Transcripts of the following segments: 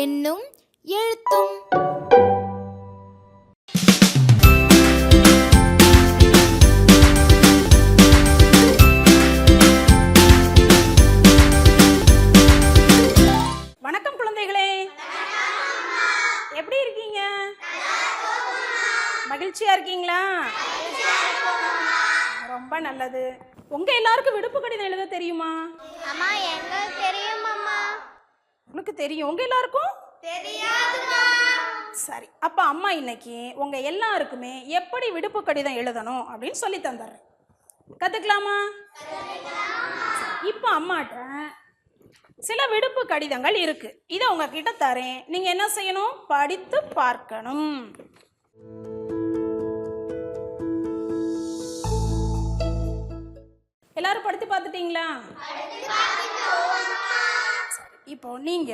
என்னும் எழுத்தும். வணக்கம் குழந்தைகளே. எப்படி இருக்கீங்க? மகிழ்ச்சியா இருக்கீங்களா? ரொம்ப நல்லது. உங்க எல்லாருக்கும் விடுப்பு கடிதம் எழுத தெரியுமா? அம்மா எங்களுக்கு தெரியும் அம்மா. உங்களுக்கு தெரியும். உங்க எல்லாருக்கும்? சரி அப்ப அம்மா இன்னைக்கு உங்க எல்லாருக்குமே எப்படி விடுப்பு கடிதம் எழுதணும் அப்படின்னு சொல்லி தந்துடுறேன். கத்துக்கலாமா? இப்போ அம்மாட்ட சில விடுப்பு கடிதங்கள் இருக்கு. இதை உங்ககிட்ட தரேன். நீங்க என்ன செய்யணும்? படித்து பார்க்கணும். எல்லாரும் படித்து பார்த்துட்டீங்களா? இப்போ நீங்க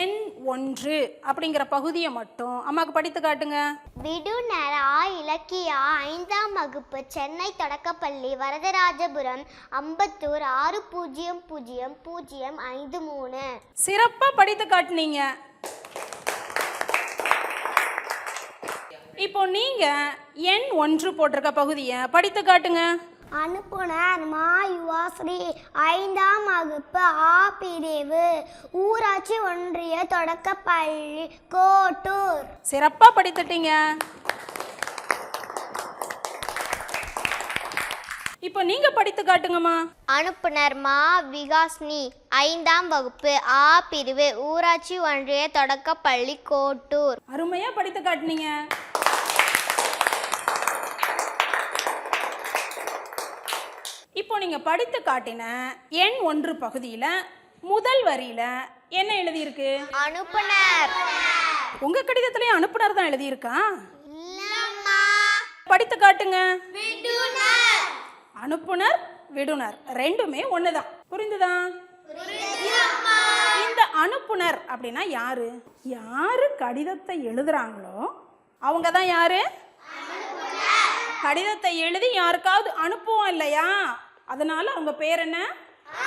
எண் ஒன்று அப்படிங்கிற பகுதியை மட்டும் அம்மாவுக்கு படித்து காட்டுங்க. விடுநரா இலக்கியா ஐந்தாம் வகுப்பு சென்னை தொடக்கப்பள்ளி வரதராஜபுரம் அம்பத்தூர் ஆறு பூஜ்ஜியம் பூஜ்ஜியம் பூஜ்ஜியம் ஐந்து மூணு. சிறப்பா படித்து காட்டுனீங்க. இப்போ நீங்க எண் ஒன்று போட்டிருக்க பகுதியை படித்து காட்டுங்க. அனுப்புனர் மா யுவாஸ்ரீ ஐந்தாம் வகுப்பு ஆ பிரிவு. ஊராட்சி ஒன்றிய தொடக்கப்பள்ளி கோட்டூர். சிறப்பா படித்துட்டீங்க. இப்போ நீங்க படித்து காட்டுங்கம்மா. அனுப்புனர் மா விகாஸ்னி ஐந்தாம் வகுப்பு ஆ பிரிவு ஊராட்சி ஒன்றிய தொடக்கப்பள்ளி கோட்டூர். அருமையா படித்து காட்டுனீங்க. இப்போ நீங்க படித்து காட்டின எண் ஒன்று பகுதியில முதல் வரியில என்ன எழுதியிருக்கு? அனுப்புனர். உங்க கடிதத்திலேயே அனுப்புனர் தான் எழுதியிருக்கா? படித்து காட்டுங்க. அனுப்புனர் விடுனர். ரெண்டுமே ஒண்ணுதான். புரிந்துதா? இந்த அனுப்புனர் அப்படின்னா யாரு? யாரு கடிதத்தை எழுதுறாங்களோ அவங்க தான் யாரு? கடிதத்தை எழுதி யாருக்காவது அனுப்புவோம் இல்லையா? அதனால அவங்க பேர் என்ன?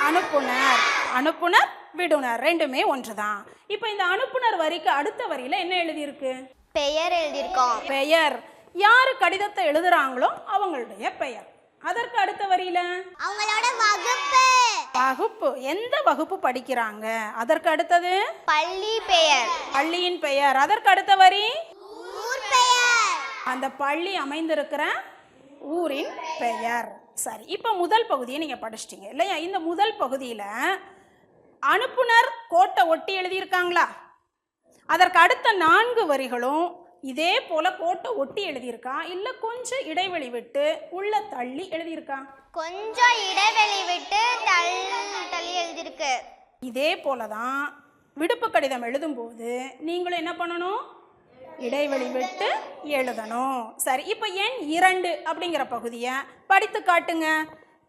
அனுப்புனர். அனுப்புனர் விடுனர். ரெண்டுமே ஒன்றுதான். இப்போ இந்த அனுப்புனர் வரிக்கு அடுத்த வரியில என்ன எழுதியிருக்கு? பெயர் எழுதியிருக்கோம். பெயர். யாரு கடிதத்தை எழுதுறாங்களோ அவங்களுடைய பெயர். அதற்கு அடுத்த வரியில? அவங்களோட வகுப்பு. வகுப்பு. எந்த வகுப்பு படிக்கிறாங்க? அதற்கு அடுத்தது? பள்ளி பெயர். பள்ளியின் பெயர். அதற்கு அடுத்த வரி? அந்த பள்ளி அமைந்திருக்கிற ஊரின் பெயர். சரி இப்போ முதல் பகுதியை நீங்கள் படிச்சிட்டீங்க இல்லையா? இந்த முதல் பகுதியில் அனுப்புனர் கோட்டை ஒட்டி எழுதியிருக்காங்களா? அதற்கு அடுத்த நான்கு வரிகளும் இதே போல கோட்டை ஒட்டி எழுதியிருக்கா? இல்லை கொஞ்சம் இடைவெளி விட்டு உள்ள தள்ளி எழுதியிருக்கா? கொஞ்சம் இடைவெளி விட்டு தள்ளி எழுதியிருக்கு. இதே போல தான் விடுப்பு கடிதம் எழுதும்போது நீங்களும் என்ன பண்ணணும்? இடைவெளி விட்டு எழுதணும். சரி இப்போ எண் இரண்டு அப்படிங்கிற பகுதியை படித்து காட்டுங்க.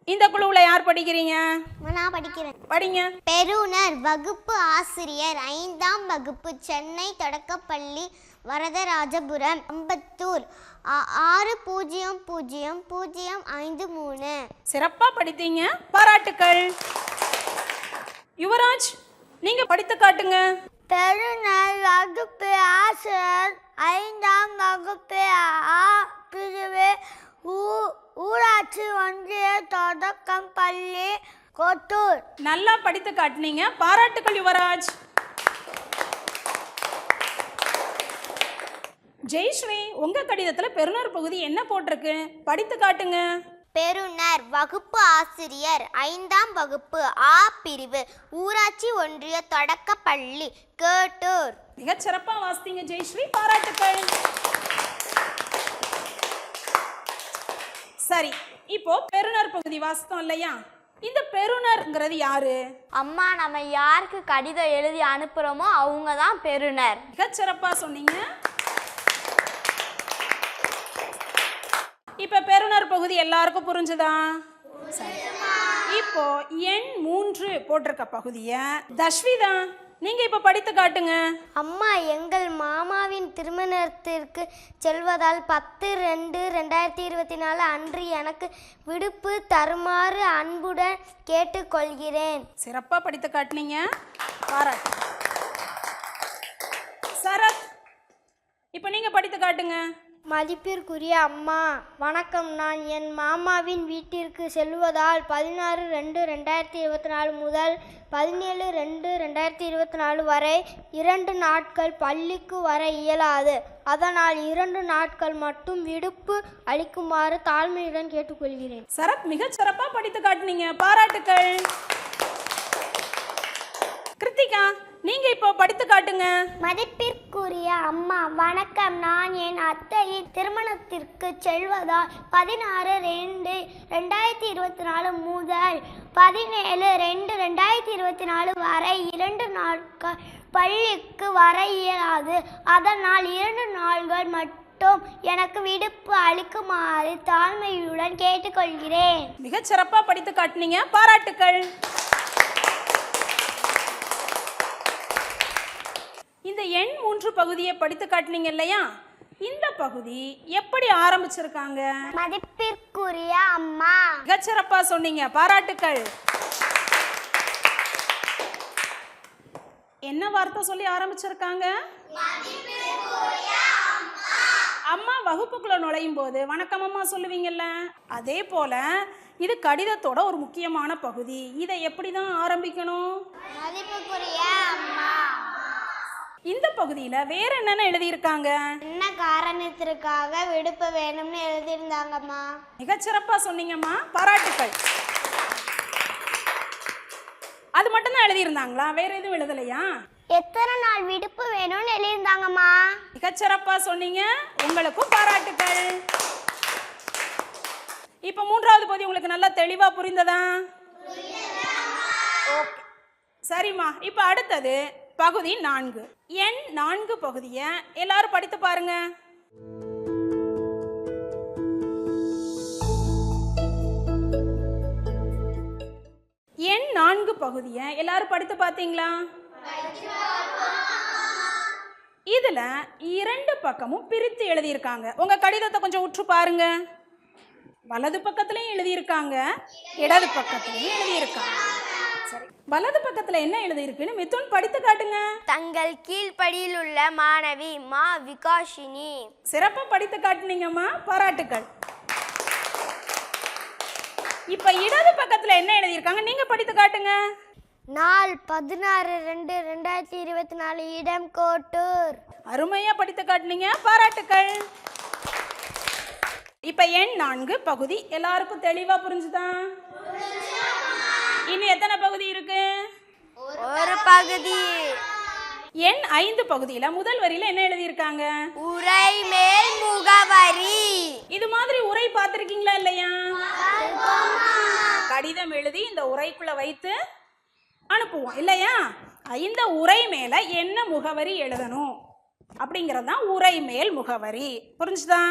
இந்த குழுவில் யார் படிக்கிறீங்க? நான் படிக்கிறேன். படிங்க. பெறுநர் வகுப்பு ஆசிரியர் ஐந்தாம் வகுப்பு சென்னை தொடக்கப்பள்ளி வரதராஜபுரம் அம்பத்தூர். ஆறு பூஜ்ஜியம் பூஜ்ஜியம் பூஜ்ஜியம் ஐந்து மூணு. சிறப்பாக படித்தீங்க. பாராட்டுக்கள். யுவராஜ் நீங்க படித்து காட்டுங்க. பெருநர் வகுப்பு ஆசிரியர் ஐந்தாம் வகுப்பு ஆ பிரிவு ஊராட்சி ஒன்றிய தொடக்கம் பள்ளி கொத்தூர். நல்லா படித்து காட்டினீங்க. பாராட்டுக்கள் யுவராஜ். ஜெய்ஸ்ரீ உங்க கடிதத்துல பெருநர் பகுதி என்ன போட்டிருக்கு? படித்து காட்டுங்க. பெறுநர் வகுப்பு ஆசிரியர் ஐந்தாம் வகுப்பு ஆ பிரிவு ஊராட்சி ஒன்றிய தொடக்கப்பள்ளி கேட்டூர். மிகச் சிறப்பா வாசித்தீங்க ஜெயஸ்ரீ. பாராட்டுக்கள். சரி இப்போ பெருநர் பகுதி வாசித்தோம் இல்லையா? இந்த பெருநர்ங்கிறது யாரு? அம்மா நம்ம யாருக்கு கடிதம் எழுதி அனுப்புகிறோமோ அவங்க தான் பெறுநர் மிகச் சிறப்பா சொன்னீங்க. இப்ப பெருநர் பகுதி எல்லாருக்கும் புரிஞ்சுதா? சரி இப்போ எண் மூன்று போட்டிருக்க பகுதியை தஸ்விதா நீங்க இப்ப படித்து காட்டுங்க. அம்மா எங்கள் மாமாவின் திருமணத்திற்கு செல்வதால் பத்து ரெண்டு ரெண்டாயிரத்தி இருபத்தி நாலு அன்று எனக்கு விடுப்பு தருமாறு அன்புடன் கேட்டுக்கொள்கிறேன். சிறப்பா படித்து காட்டுனீங்க. பாராட்டு. படித்து காட்டுங்க. மதிப்பிற்குரிய அம்மா வணக்கம். நான் என் மாமாவின் வீட்டிற்கு செல்வதால் பதினாறு ரெண்டு ரெண்டாயிரத்தி இருபத்தி நாலு முதல் பதினேழு ரெண்டு ரெண்டாயிரத்தி இருபத்தி நாலு வரை இரண்டு நாட்கள் பள்ளிக்கு வர இயலாது. அதனால் இரண்டு நாட்கள் மட்டும் விடுப்பு அளிக்குமாறு தாழ்மையுடன் கேட்டுக்கொள்கிறேன். சரத் மிகச் சிறப்பாக படித்து காட்டுனீங்க. பாராட்டுக்கள். கிருத்திகா நீங்க இப்போ படித்து காட்டுங்க. மதிப்பிற்குரிய அம்மா வணக்கம். நான் என் அத்தையின் திருமணத்திற்கு செல்வதால் பதினாறு ரெண்டு ரெண்டாயிரத்தி இருபத்தி நாலு முதல் பதினேழு ரெண்டு ரெண்டாயிரத்தி இருபத்தி நாலு வரை இரண்டு நாட்கள் பள்ளிக்கு வர இயலாது. அதனால் இரண்டு நாள்கள் மட்டும் எனக்கு விடுப்பு அளிக்குமாறு தாழ்மையுடன் கேட்டுக்கொள்கிறேன். மிகச் சிறப்பா படித்து காட்டுனீங்க. பாராட்டுக்கள். இந்த எண் மூன்று பகுதியை படித்து காட்டுனீங்க இல்லையா? இந்த பகுதி எப்படி ஆரம்பிச்சிருக்காங்க? மதிப்பிற்குரிய அம்மா. மிகச்சிறப்பா சொன்னீங்க. பாராட்டுக்கள். என்ன வார்த்தை சொல்லி ஆரம்பிச்சிருக்காங்க? அம்மா. வகுப்புக்குள்ள நுழையும் போது வணக்கம் அம்மா சொல்லுவீங்கல்ல? அதே போல இது கடிதத்தோட ஒரு முக்கியமான பகுதி. இதை எப்படி தான் ஆரம்பிக்கணும் மதிப்புக்குரிய அம்மா இந்த பகுதியில் வேற என்னென்ன எழுதியிருக்காங்க? என்ன காரணத்திற்காக விடுப்பு வேணும்னு எழுதியிருந்தாங்கம்மா? மிகச்சிறப்பா சொன்னீங்கம்மா. பாராட்டுக்கள். அது மட்டும்தான் எழுதியிருந்தாங்களா? வேற எதுவும் எழுதலையா? எத்தனை நாள் விடுப்பு வேணும்னு எழுதியிருந்தாங்கம்மா? மிகச்சிறப்பா சொன்னீங்க. உங்களுக்கும் பாராட்டுக்கள். இப்போ மூன்றாவது பகுதி உங்களுக்கு நல்லா தெளிவா புரிந்ததா? சரிம்மா. இப்போ அடுத்தது பகுதி நான்கு. எண் நான்கு பகுதியை எல்லாரும் படித்து பாருங்க. எண் நான்கு பகுதியை எல்லாரும் படித்து பார்த்தீங்களா? இதுல இரண்டு பக்கமும் பிரித்து எழுதியிருக்காங்க. உங்க கடிதத்தை கொஞ்சம் உற்று பாருங்க. வலது பக்கத்துலயும் எழுதியிருக்காங்க இடது பக்கத்துலயும் எழுதியிருக்காங்க. சரி வலது பக்கத்துல என்ன எழுதியிருக்குன்னு மிதுன் படித்து காட்டுங்க. தங்கள் கீழ்ப்படியில் உள்ள மாணவி மா விகாஷினி. சிறப்பா படித்து காட்டுனீங்கம்மா பாராட்டுக்கள். இப்ப இடது பக்கத்துல என்ன எழுதியிருக்காங்க? நீங்க படித்து காட்டுங்க. நாள் பதினாறு ரெண்டு ரெண்டாயிரத்தி இருபத்தி நாலு இடம் கோட்டூர் அருமையா படித்து காட்டுனீங்க பாராட்டுக்கள். இப்ப எண் நான்கு பகுதி எல்லாருக்கும் தெளிவா புரிஞ்சுதா? இன்னும் எத்தனை பகுதி இருக்கு? ஒரு பகுதி. எண் ஐந்து பகுதியில முதல் வரியில என்ன எழுதியிருக்காங்க? உரை மேல் முகவரி. இது மாதிரி உரை பார்த்திருக்கீங்களா இல்லையா? கடிதம் எழுதி இந்த உரைக்குள்ள வைத்து அனுப்புவோம் இல்லையா? இந்த உரை மேல என்ன முகவரி எழுதணும்? அப்படிங்கிறது தான் உரை மேல் முகவரி. புரிஞ்சுதா?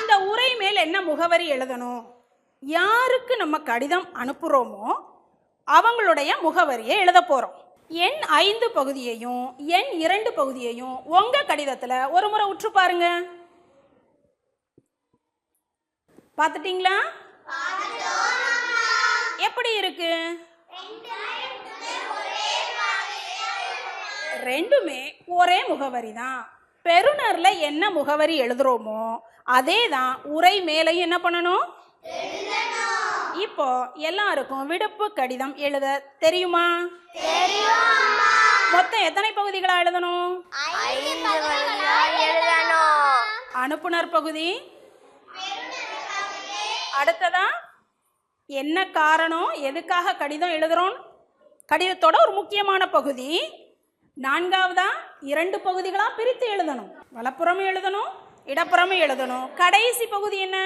இந்த உரை மேல் என்ன முகவரி எழுதணும்? யாருக்கு நம்ம கடிதம் அனுப்புகிறோமோ அவங்களுடைய முகவரியை எழுத போகிறோம் எண் ஐந்து பகுதியையும் எண் இரண்டு பகுதியையும் உங்கள் கடிதத்தில் ஒரு முறை உற்று பாருங்க. பார்த்துட்டிங்களா? எப்படி இருக்கு? ரெண்டுமே ஒரே முகவரி தான். பெருநரில் என்ன முகவரி எழுதுகிறோமோ அதே தான் உரை மேலையும் என்ன பண்ணணும்? இப்போ எல்லாருக்கும் விடுப்பு கடிதம் எழுத தெரியுமா? மொத்தம் எத்தனை பகுதிகளா எழுதணும்? அனுப்புனர் பகுதி? அடுத்ததா? என்ன காரணம்? எதுக்காக கடிதம் எழுதுறோம்? கடிதத்தோட ஒரு முக்கியமான பகுதி. நான்காவதா? இரண்டு பகுதிகளாக பிரித்து எழுதணும். வலப்புறமும் எழுதணும் இடப்புறமும் எழுதணும். கடைசி பகுதி என்ன?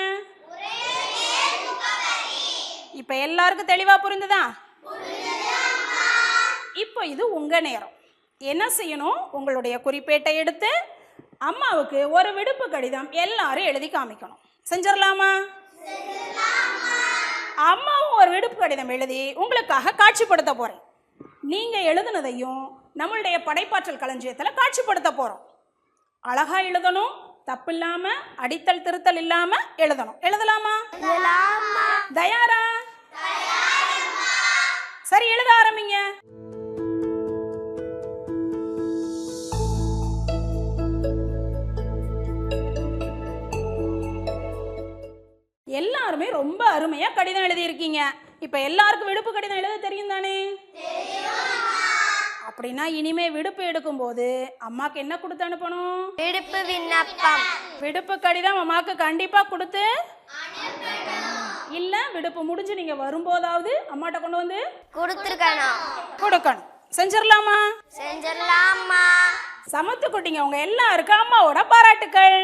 இப்போ எல்லாருக்கும் தெளிவா புரிந்துதா இப்போ இது உங்க நேரம். என்ன செய்யணும்? உங்களுடைய குறிப்பேட்டை எடுத்து அம்மாவுக்கு ஒரு விடுப்பு கடிதம் எல்லாரும் எழுதி காமிக்கணும். செஞ்சிடலாமா? அம்மாவும் ஒரு விடுப்பு கடிதம் எழுதி உங்களுக்காக காட்சிப்படுத்த போறேன். நீங்க எழுதுனதையும் நம்மளுடைய படைப்பாற்றல் களஞ்சியத்தில் காட்சிப்படுத்த போறோம். அழகா எழுதணும் தப்பு இல்லாம அடித்தல் திருத்தல் இல்லாம எழுதணும். எழுதலாமா? தயாரா? சரி எழுத ஆரம்பிங்க. எல்லாருமே ரொம்ப அருமையா கடிதம் எழுதியிருக்கீங்க. இப்ப எல்லாருக்கும் விடுப்பு கடிதம் எழுத தெரியும் தானே? அப்படின்னா இனிமே விடுப்பு எடுக்கும்போது அம்மாக்கு என்ன கொடுத்து அனுப்பணும்? விடுப்பு விண்ணப்பம். விடுப்பு கடிதம் அம்மாவுக்கு கண்டிப்பாக கொடுத்து இல்லை விடுப்பு முடிஞ்சு நீங்கள் வரும்போதாவது அம்மாட்ட கொண்டு வந்து கொடுத்துருக்கணும். கொடுக்கணும். செஞ்சிடலாமா? செஞ்சிடலாமா சமத்து குட்டிங்க உங்க எல்லாருக்கும் அம்மாவோட பாராட்டுக்கள்.